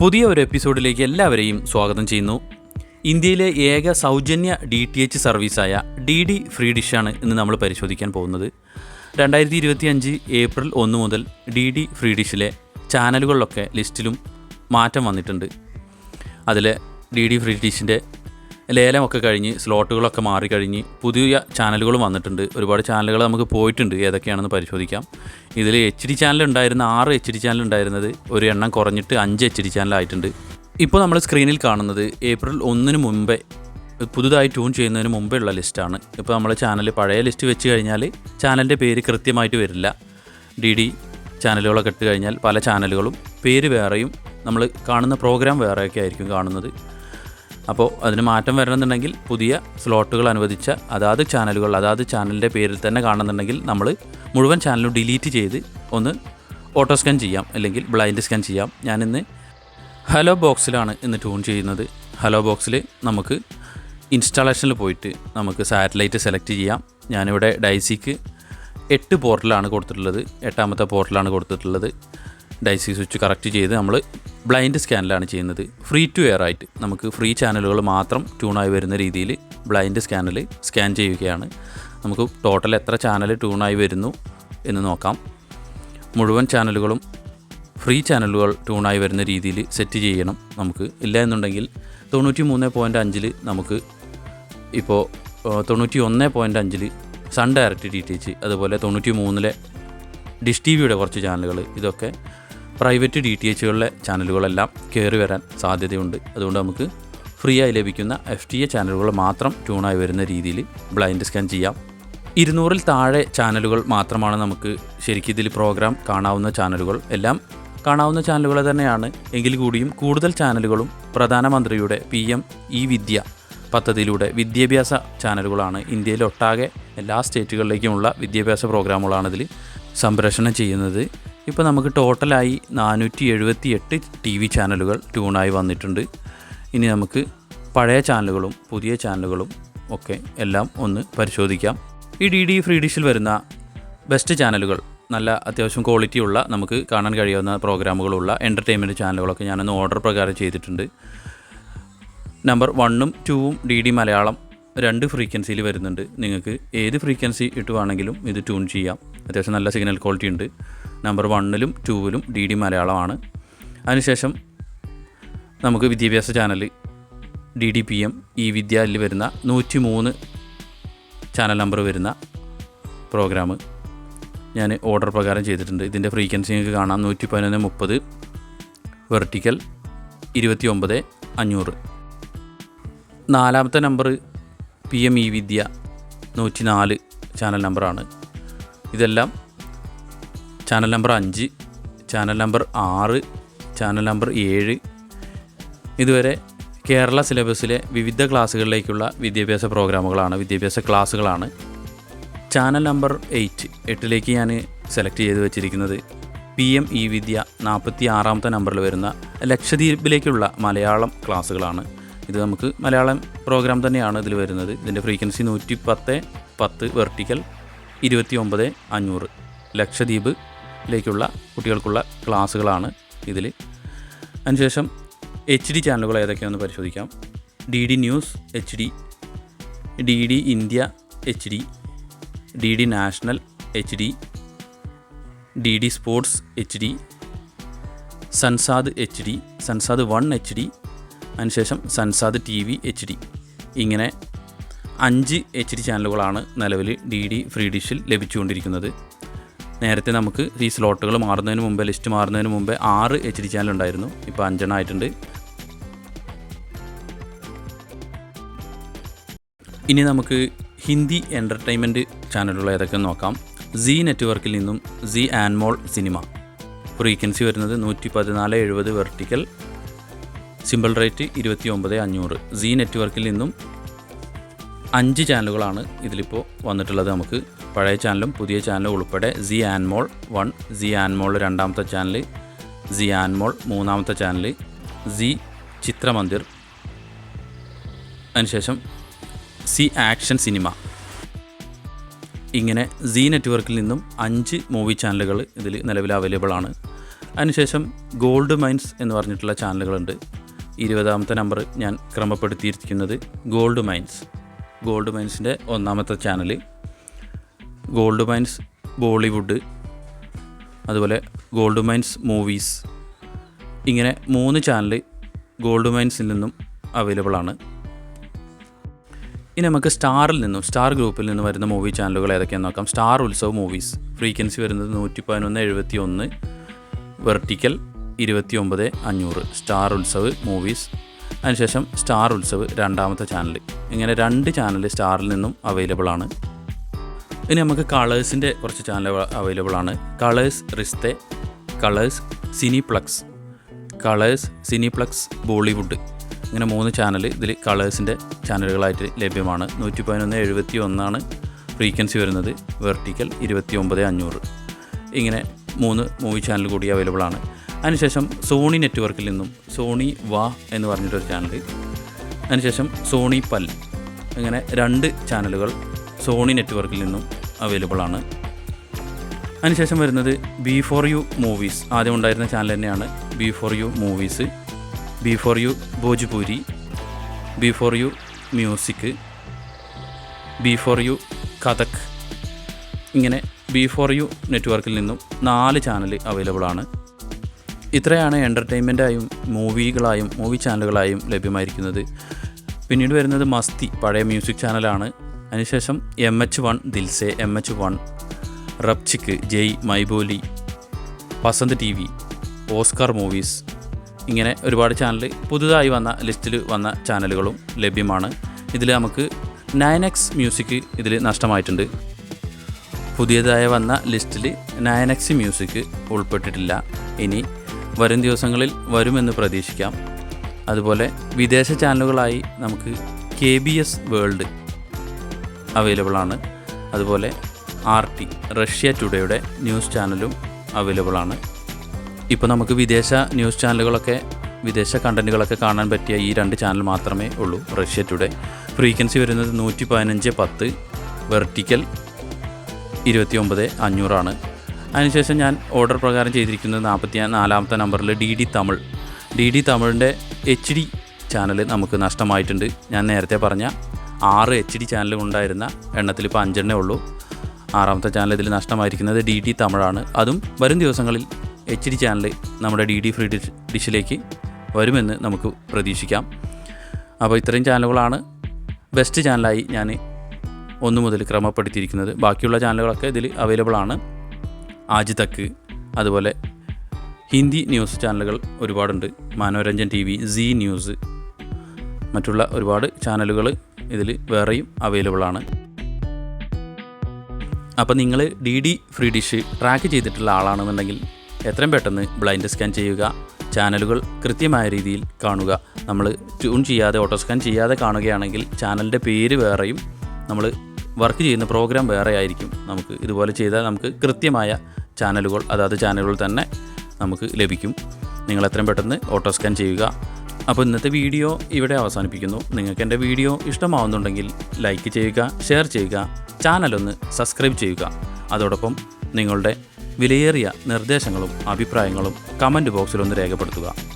പുതിയ ഒരു എപ്പിസോഡിലേക്ക് എല്ലാവരെയും സ്വാഗതം ചെയ്യുന്നു. ഇന്ത്യയിലെ ഏക സൗജന്യ ഡി ടി എച്ച് സർവീസായ ഡി ഡി ഫ്രീ ഡിഷാണ് ഇന്ന് നമ്മൾ പരിശോധിക്കാൻ പോകുന്നത്. രണ്ടായിരത്തി ഇരുപത്തി അഞ്ച് ഏപ്രിൽ ഒന്ന് മുതൽ ഡി ഡി ഫ്രീ ഡിഷിലെ ചാനലുകളിലൊക്കെ ലിസ്റ്റിലും മാറ്റം വന്നിട്ടുണ്ട്. അതിൽ ഡി ഡി ഫ്രീ ഡിഷിന്റെ ലേലമൊക്കെ കഴിഞ്ഞ് സ്ലോട്ടുകളൊക്കെ മാറിക്കഴിഞ്ഞ് പുതിയ ചാനലുകളും വന്നിട്ടുണ്ട്. ഒരുപാട് ചാനലുകൾ നമുക്ക് പോയിട്ടുണ്ട്. ഏതൊക്കെയാണെന്ന് പരിശോധിക്കാം. ഇതിൽ എച്ച് ഡി ചാനൽ ഉണ്ടായിരുന്ന ആറ് എച്ച് ഡി ചാനൽ ഉണ്ടായിരുന്നത് ഒരു എണ്ണം കുറഞ്ഞിട്ട് അഞ്ച് എച്ച് ഡി ചാനലായിട്ടുണ്ട് ഇപ്പോൾ നമ്മൾ സ്ക്രീനിൽ കാണുന്നത് ഏപ്രിൽ ഒന്നിന് മുമ്പേ പുതുതായി ട്യൂൺ ചെയ്യുന്നതിന് മുമ്പേ ഉള്ള ലിസ്റ്റാണ് ഇപ്പോൾ നമ്മൾ ചാനൽ പഴയ ലിസ്റ്റ് വെച്ച് കഴിഞ്ഞാൽ ചാനലിന്റെ പേര് കൃത്യമായിട്ട് വരില്ല. ഡി ഡി ചാനലുകളൊക്കെ ഇട്ട് കഴിഞ്ഞാൽ പല ചാനലുകളും പേര് വേറെയും നമ്മൾ കാണുന്ന പ്രോഗ്രാം വേറെയൊക്കെ ആയിരിക്കും കാണുന്നത്. അപ്പോൾ അതിന് മാറ്റം വരണമെന്നുണ്ടെങ്കിൽ പുതിയ സ്ലോട്ടുകൾ അനുവദിച്ച അതാത് ചാനലുകൾ അതാത് ചാനലിന്റെ പേരിൽ തന്നെ കാണുന്നുണ്ടെങ്കിൽ നമ്മൾ മുഴുവൻ ചാനലും ഡിലീറ്റ് ചെയ്ത് ഒന്ന് ഓട്ടോ സ്കാൻ ചെയ്യാം അല്ലെങ്കിൽ ബ്ലൈൻഡ് സ്കാൻ ചെയ്യാം. ഞാനിന്ന് ഹലോ ബോക്സിലാണ് ഇന്ന് ട്യൂൺ ചെയ്യുന്നത്. ഹലോ ബോക്സിൽ നമുക്ക് ഇൻസ്റ്റാളേഷനിൽ പോയിട്ട് നമുക്ക് സാറ്റലൈറ്റ് സെലക്ട് ചെയ്യാം. ഞാനിവിടെ ഡൈസിക്ക് എട്ട് പോർട്ടലാണ് കൊടുത്തിട്ടുള്ളത്. എട്ടാമത്തെ പോർട്ടലാണ് കൊടുത്തിട്ടുള്ളത്. ഡൈസി സ്വിച്ച് കറക്റ്റ് ചെയ്ത് നമ്മൾ ബ്ലൈൻഡ് സ്കാനിലാണ് ചെയ്യുന്നത്. ഫ്രീ ടു എയർ ആയിട്ട് നമുക്ക് ഫ്രീ ചാനലുകൾ മാത്രം ട്യൂണായി വരുന്ന രീതിയിൽ ബ്ലൈൻഡ് സ്കാനിൽ സ്കാൻ ചെയ്യുകയാണ്. നമുക്ക് ടോട്ടൽ എത്ര ചാനൽ ട്യൂണായി വരുന്നു എന്ന് നോക്കാം. മുഴുവൻ ചാനലുകളും ഫ്രീ ചാനലുകൾ ട്യൂണായി വരുന്ന രീതിയിൽ സെറ്റ് ചെയ്യണം നമുക്ക്. ഇല്ല എന്നുണ്ടെങ്കിൽ തൊണ്ണൂറ്റി മൂന്ന് പോയിന്റ് അഞ്ചിൽ നമുക്ക് ഇപ്പോൾ തൊണ്ണൂറ്റി ഒന്ന് പോയിന്റ് അഞ്ചിൽ Sun Direct D T H അതുപോലെ തൊണ്ണൂറ്റി മൂന്നിലെ ഡിഷ് ടി വിയുടെ കുറച്ച് ചാനലുകൾ ഇതൊക്കെ പ്രൈവറ്റ് ഡി ടി എച്ചുകളിലെ ചാനലുകളെല്ലാം കയറി വരാൻ സാധ്യതയുണ്ട്. അതുകൊണ്ട് നമുക്ക് ഫ്രീ ആയി ലഭിക്കുന്ന എഫ് ടി എ ചാനലുകൾ മാത്രം ട്യൂണായി വരുന്ന രീതിയിൽ ബ്ലൈൻഡ് സ്കാൻ ചെയ്യാം. ഇരുന്നൂറിൽ താഴെ ചാനലുകൾ മാത്രമാണ് നമുക്ക് ശരിക്കും ഇതിൽ പ്രോഗ്രാം കാണാവുന്ന ചാനലുകൾ. എല്ലാം കാണാവുന്ന ചാനലുകൾ തന്നെയാണ്. എങ്കിൽ കൂടിയും കൂടുതൽ ചാനലുകളും പ്രധാനമന്ത്രിയുടെ പി എം ഇ വിദ്യ പദ്ധതിയിലൂടെ വിദ്യാഭ്യാസ ചാനലുകളാണ് ഇന്ത്യയിലൊട്ടാകെ എല്ലാ സ്റ്റേറ്റുകളിലേക്കുമുള്ള വിദ്യാഭ്യാസ പ്രോഗ്രാമുകളാണ് ഇതിൽ സംപ്രേഷണം ചെയ്യുന്നത്. ഇപ്പോൾ നമുക്ക് ടോട്ടലായി നാനൂറ്റി എഴുപത്തി എട്ട് ടി വി ചാനലുകൾ ട്യൂണായി വന്നിട്ടുണ്ട്. ഇനി നമുക്ക് പഴയ ചാനലുകളും പുതിയ ചാനലുകളും ഒക്കെ എല്ലാം ഒന്ന് പരിശോധിക്കാം. ഈ ഡി ഡി ഫ്രീ ഡിഷിൽ വരുന്ന ബെസ്റ്റ് ചാനലുകൾ നല്ല അത്യാവശ്യം ക്വാളിറ്റി ഉള്ള നമുക്ക് കാണാൻ കഴിയാവുന്ന പ്രോഗ്രാമുകളുള്ള എന്റർടൈൻമെന്റ് ചാനലുകളൊക്കെ ഞാനൊന്ന് ഓർഡർ പ്രകാരം ചെയ്തിട്ടുണ്ട്. നമ്പർ വണ്ണും ടൂവും ഡി ഡി മലയാളം രണ്ട് ഫ്രീക്വൻസിയിൽ വരുന്നുണ്ട്. നിങ്ങൾക്ക് ഏത് ഫ്രീക്വൻസി ഇട്ടുവാണെങ്കിലും ഇത് ട്യൂൺ ചെയ്യാം. അത്യാവശ്യം നല്ല സിഗ്നൽ ക്വാളിറ്റി ഉണ്ട്. നമ്പർ വണ്ണിലും ടൂവിലും ഡി ഡി മലയാളമാണ്. അതിനുശേഷം നമുക്ക് വിദ്യാഭ്യാസ channel D D P M E വിദ്യയിൽ വരുന്ന നൂറ്റി മൂന്ന് ചാനൽ നമ്പർ വരുന്ന പ്രോഗ്രാം ഞാൻ ഓർഡർ പ്രകാരം ചെയ്തിട്ടുണ്ട്. ഇതിന്റെ ഫ്രീക്വൻസി നിങ്ങൾക്ക് കാണാം. നൂറ്റി പതിനൊന്ന് മുപ്പത് വെർട്ടിക്കൽ ഇരുപത്തി ഒമ്പത് അഞ്ഞൂറ്. നാലാമത്തെ number P M E Vidya നൂറ്റി നാല് ചാനൽ നമ്പറാണ്. ഇതെല്ലാം ചാനൽ നമ്പർ അഞ്ച് ചാനൽ നമ്പർ ആറ് ചാനൽ നമ്പർ ഏഴ്. ഇതുവരെ കേരള സിലബസിലെ വിവിധ ക്ലാസ്സുകളിലേക്കുള്ള വിദ്യാഭ്യാസ പ്രോഗ്രാമുകളാണ് വിദ്യാഭ്യാസ ക്ലാസ്സുകളാണ്. ചാനൽ നമ്പർ എയ്റ്റ് എട്ടിലേക്ക് ഞാൻ സെലക്ട് ചെയ്ത് വെച്ചിരിക്കുന്നത് പി എം ഇ വിദ്യ നാൽപ്പത്തി ആറാമത്തെ നമ്പറിൽ വരുന്ന ലക്ഷദ്വീപിലേക്കുള്ള മലയാളം ക്ലാസ്സുകളാണ്. ഇത് നമുക്ക് മലയാളം പ്രോഗ്രാം തന്നെയാണ് ഇതിൽ വരുന്നത്. ഇതിന്റെ ഫ്രീക്വൻസി നൂറ്റി പത്ത് പത്ത് വെർട്ടിക്കൽ ഇരുപത്തി ഒമ്പത് അഞ്ഞൂറ് ലക്ഷദ്വീപിലേക്കുള്ള കുട്ടികൾക്കുള്ള ക്ലാസ്സുകളാണ് ഇതിൽ. അതിനുശേഷം എച്ച് ഡി ചാനലുകൾ ഏതൊക്കെയാണെന്ന് പരിശോധിക്കാം. D D news H D D D India H D D D national H D D D sports H D Sansad H D Sansad one H D അതിനുശേഷം Sansad T V H D ഇങ്ങനെ അഞ്ച് H D ചാനലുകളാണ് നിലവിൽ D D free ഡിഷിൽ ലഭിച്ചുകൊണ്ടിരിക്കുന്നത്. നേരത്തെ നമുക്ക് ഈ സ്ലോട്ടുകൾ മാറുന്നതിന് മുമ്പേ ലിസ്റ്റ് മാറുന്നതിന് മുമ്പേ ആറ് എച്ച് ഡി ചാനൽ ഉണ്ടായിരുന്നു. ഇപ്പോൾ അഞ്ചെണ്ണം ആയിട്ടുണ്ട്. ഇനി നമുക്ക് ഹിന്ദി എന്റർടൈൻമെന്റ് ചാനലുകൾ ഏതൊക്കെ നോക്കാം. സി നെറ്റ്വർക്കിൽ നിന്നും സി ആൻമോൾ സിനിമ ഫ്രീക്വൻസി വരുന്നത് നൂറ്റി പതിനാല് എഴുപത് വെർട്ടിക്കൽ സിമ്പിൾ റേറ്റ് ഇരുപത്തി ഒമ്പത് അഞ്ഞൂറ്. സി നെറ്റ്വർക്കിൽ നിന്നും അഞ്ച് ചാനലുകളാണ് ഇതിലിപ്പോൾ വന്നിട്ടുള്ളത്. നമുക്ക് പഴയ ചാനലും പുതിയ ചാനലും ഉൾപ്പെടെ Zee Anmol one Zee Anmol രണ്ടാമത്തെ ചാനൽ സി ആൻമോൾ മൂന്നാമത്തെ ചാനൽ സി ചിത്രമന്ദിർ അതിനുശേഷം സി ആക്ഷൻ സിനിമ. ഇങ്ങനെ സി നെറ്റ്വർക്കിൽ നിന്നും അഞ്ച് മൂവി ചാനലുകൾ ഇതിൽ നിലവിൽ അവൈലബിൾ ആണ്. അതിനുശേഷം ഗോൾഡ് മൈൻസ് എന്ന് പറഞ്ഞിട്ടുള്ള ചാനലുകളുണ്ട്. ഇരുപതാമത്തെ നമ്പർ ഞാൻ ക്രമപ്പെടുത്തിയിരിക്കുന്നത് ഗോൾഡ് മൈൻസ്. ഗോൾഡ് മൈൻസിന്റെ ഒന്നാമത്തെ ചാനൽ ഗോൾഡ് മൈൻസ് ബോളിവുഡ് അതുപോലെ ഗോൾഡ് മൈൻസ് മൂവീസ്. ഇങ്ങനെ മൂന്ന് ചാനൽ ഗോൾഡ് മൈൻസിൽ നിന്നും അവൈലബിൾ ആണ് ഇനി നമുക്ക് സ്റ്റാറിൽ നിന്നും സ്റ്റാർ ഗ്രൂപ്പിൽ നിന്ന് വരുന്ന മൂവി ചാനലുകൾ ഏതൊക്കെയാണെന്ന് നോക്കാം. Star Utsav movies. ഫ്രീക്വൻസി വരുന്നത് നൂറ്റി പതിനൊന്ന് എഴുപത്തി ഒന്ന് വെർട്ടിക്കൽ ഇരുപത്തി ഒമ്പത് അഞ്ഞൂറ്. Star Utsav movies. അതിനുശേഷം സ്റ്റാർ ഉത്സവ് രണ്ടാമത്തെ ചാനൽ ഇങ്ങനെ രണ്ട് ചാനൽ സ്റ്റാറിൽ നിന്നും അവൈലബിൾ ആണ്. ഇനി നമുക്ക് കളേഴ്സിന്റെ കുറച്ച് ചാനൽ അവൈലബിൾ ആണ്. Colors Rishtey colors cineplex colors cineplex Bollywood. ഇങ്ങനെ മൂന്ന് ചാനൽ ഇതിൽ കളേഴ്സിന്റെ ചാനലുകളായിട്ട് ലഭ്യമാണ്. നൂറ്റി പതിനൊന്ന് എഴുപത്തി ഒന്നാണ് ഫ്രീക്വൻസി വരുന്നത്. വെർട്ടിക്കൽ ഇരുപത്തി ഒമ്പത് അഞ്ഞൂറ്. ഇങ്ങനെ മൂന്ന് മൂവി ചാനൽ കൂടി അവൈലബിൾ ആണ്. അതിനുശേഷം സോണി നെറ്റ്വർക്കിൽ നിന്നും സോണി വാ എന്ന് പറഞ്ഞിട്ടൊരു ചാനൽ അതിനുശേഷം സോണി പൽ അങ്ങനെ രണ്ട് ചാനലുകൾ സോണി നെറ്റ്വർക്കിൽ നിന്നും അവൈലബിൾ ആണ്. അതിനുശേഷം വരുന്നത് ബി ഫോർ യു മൂവീസ്. ആദ്യം ഉണ്ടായിരുന്ന ചാനൽ തന്നെയാണ് B for U movies B for U Bhojpuri B for U music B for U Kathak. ഇങ്ങനെ ബി ഫോർ യു നെറ്റ്വർക്കിൽ നിന്നും നാല് ചാനൽ അവൈലബിൾ ആണ്. ഇത്രയാണ് എന്റർടൈൻമെന്റായും മൂവികളായും മൂവി ചാനലുകളായും ലഭ്യമായിരിക്കുന്നത്. പിന്നീട് വരുന്നത് മസ്തി പഴയ മ്യൂസിക് ചാനലാണ് അതിനുശേഷം M H one Dilse M H one റബ്ചിക്ക് Jai Maiboli Vasant T V Oscar movies ഇങ്ങനെ ഒരുപാട് ചാനൽ പുതുതായി വന്ന ലിസ്റ്റിൽ വന്ന ചാനലുകളും ലഭ്യമാണ്. ഇതിൽ നമുക്ക് നയൻ എക്സ് മ്യൂസിക് ഇതിൽ നഷ്ടമായിട്ടുണ്ട്. പുതിയതായി വന്ന ലിസ്റ്റിൽ നയൻ എക്സ് മ്യൂസിക് ഉൾപ്പെട്ടിട്ടില്ല. ഇനി വരും ദിവസങ്ങളിൽ വരുമെന്ന് പ്രതീക്ഷിക്കാം. അതുപോലെ വിദേശ ചാനലുകളായി നമുക്ക് K B S world available ആണ് അതുപോലെ ആർ ടി റഷ്യ ടുഡേയുടെ ന്യൂസ് ചാനലും അവൈലബിൾ ആണ് ഇപ്പോൾ നമുക്ക് വിദേശ ന്യൂസ് ചാനലുകളൊക്കെ വിദേശ കണ്ടന്റുകളൊക്കെ കാണാൻ പറ്റിയ ഈ രണ്ട് ചാനൽ മാത്രമേ ഉള്ളൂ റഷ്യ ടുഡേ. ഫ്രീക്വൻസി വരുന്നത് നൂറ്റി പതിനഞ്ച് പത്ത് വെർട്ടിക്കൽ ഇരുപത്തി ഒമ്പത് അഞ്ഞൂറാണ്. അതിനുശേഷം ഞാൻ ഓർഡർ പ്രകാരം ചെയ്തിരിക്കുന്നത് നാൽപ്പത്തി നാലാമത്തെ നമ്പറിൽ D D Tamil. D D തമിഴിന്റെ H D channel നമുക്ക് നഷ്ടമായിട്ടുണ്ട്. ഞാൻ നേരത്തെ പറഞ്ഞ ആറ് എച്ച് ഡി ചാനൽ ഉണ്ടായിരുന്ന എണ്ണത്തിൽ ഇപ്പോൾ അഞ്ചെണ്ണേ ഉള്ളൂ. ആറാമത്തെ ചാനൽ ഇതിൽ നഷ്ടമായിരിക്കുന്നത് ഡി ഡി തമിഴാണ്. അതും വരും ദിവസങ്ങളിൽ എച്ച് ഡി ചാനൽ നമ്മുടെ ഡി ഡി ഫ്രീ ഡിഷ് ഡിഷിലേക്ക് വരുമെന്ന് നമുക്ക് പ്രതീക്ഷിക്കാം. അപ്പോൾ ഇത്രയും ചാനലുകളാണ് ബെസ്റ്റ് ചാനലായി ഞാൻ ഒന്നു മുതൽ ക്രമപ്പെടുത്തിയിരിക്കുന്നത്. ബാക്കിയുള്ള ചാനലുകളൊക്കെ ഇതിൽ അവൈലബിൾ ആണ്. ആജ് തക്ക് അതുപോലെ ഹിന്ദി ന്യൂസ് ചാനലുകൾ ഒരുപാടുണ്ട്. Manoranjan T V Zee news മറ്റുള്ള ഒരുപാട് ചാനലുകൾ ഇതിൽ വേറെയും അവൈലബിൾ ആണ്. അപ്പോൾ നിങ്ങൾ D D free dish track ചെയ്തിട്ടുള്ള ആളാണെന്നുണ്ടെങ്കിൽ എത്രയും പെട്ടെന്ന് ബ്ലൈൻഡ് സ്കാൻ ചെയ്യുക ചാനലുകൾ കൃത്യമായ രീതിയിൽ കാണുക. നമ്മൾ ട്യൂൺ ചെയ്യാതെ ഓട്ടോ സ്കാൻ ചെയ്യാതെ കാണുകയാണെങ്കിൽ ചാനലിന്റെ പേര് വേറെയും നമ്മൾ വർക്ക് ചെയ്യുന്ന പ്രോഗ്രാം വേറെ ആയിരിക്കും. നമുക്ക് ഇതുപോലെ ചെയ്താൽ നമുക്ക് കൃത്യമായ ചാനലുകൾ അതാത് ചാനലുകൾ തന്നെ നമുക്ക് ലഭിക്കും. നിങ്ങൾ എത്രയും പെട്ടെന്ന് ഓട്ടോ സ്കാൻ ചെയ്യുക. അപ്പോൾ ഇന്നത്തെ വീഡിയോ ഇവിടെ അവസാനിപ്പിക്കുന്നു. നിങ്ങൾക്ക് എന്റെ വീഡിയോ ഇഷ്ടമാവുന്നുണ്ടെങ്കിൽ ലൈക്ക് ചെയ്യുക ഷെയർ ചെയ്യുക ചാനലൊന്ന് സബ്സ്ക്രൈബ് ചെയ്യുക. അതോടൊപ്പം നിങ്ങളുടെ വിലയേറിയ നിർദ്ദേശങ്ങളും അഭിപ്രായങ്ങളും കമന്റ് ബോക്സിലൊന്ന് രേഖപ്പെടുത്തുക.